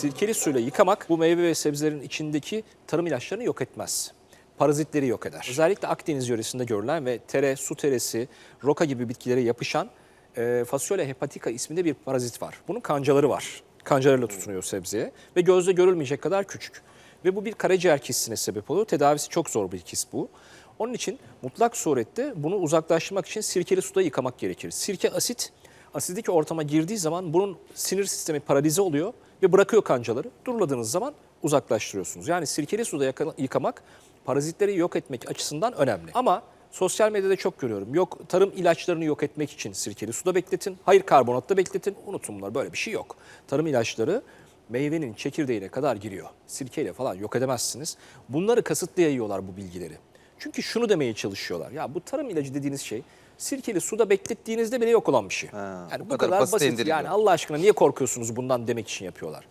Sirkeli suyla yıkamak bu meyve ve sebzelerin içindeki tarım ilaçlarını yok etmez. Parazitleri yok eder. Özellikle Akdeniz yöresinde görülen ve tere, su teresi, roka gibi bitkilere yapışan e, Fasiola hepatica isminde bir parazit var. Bunun kancaları var. Kancalarıyla tutunuyor sebzeye ve gözle görülmeyecek kadar küçük. Ve bu bir karaciğer kistine sebep oluyor. Tedavisi çok zor bir kist bu. Onun için mutlak surette bunu uzaklaştırmak için sirkeli suda yıkamak gerekir. Sirke asit, asidik ortama girdiği zaman bunun sinir sistemi paralize oluyor ve bırakıyor kancaları. Duruladığınız zaman uzaklaştırıyorsunuz. Yani sirkeli suda yıkamak parazitleri yok etmek açısından önemli. Ama sosyal medyada çok görüyorum. Yok tarım ilaçlarını yok etmek için sirkeli suda bekletin. Hayır karbonatta bekletin. Unutun bunlar böyle bir şey yok. Tarım ilaçları meyvenin çekirdeğine kadar giriyor. Sirkeyle falan yok edemezsiniz. Bunları kasıtlı yayıyorlar bu bilgileri. Çünkü şunu demeye çalışıyorlar. Ya bu tarım ilacı dediğiniz şey sirkeli suda beklettiğinizde bile yok olan bir şey. Ha, yani bu kadar kadar, basit basit. Yani Allah aşkına niye korkuyorsunuz bundan demek için yapıyorlar.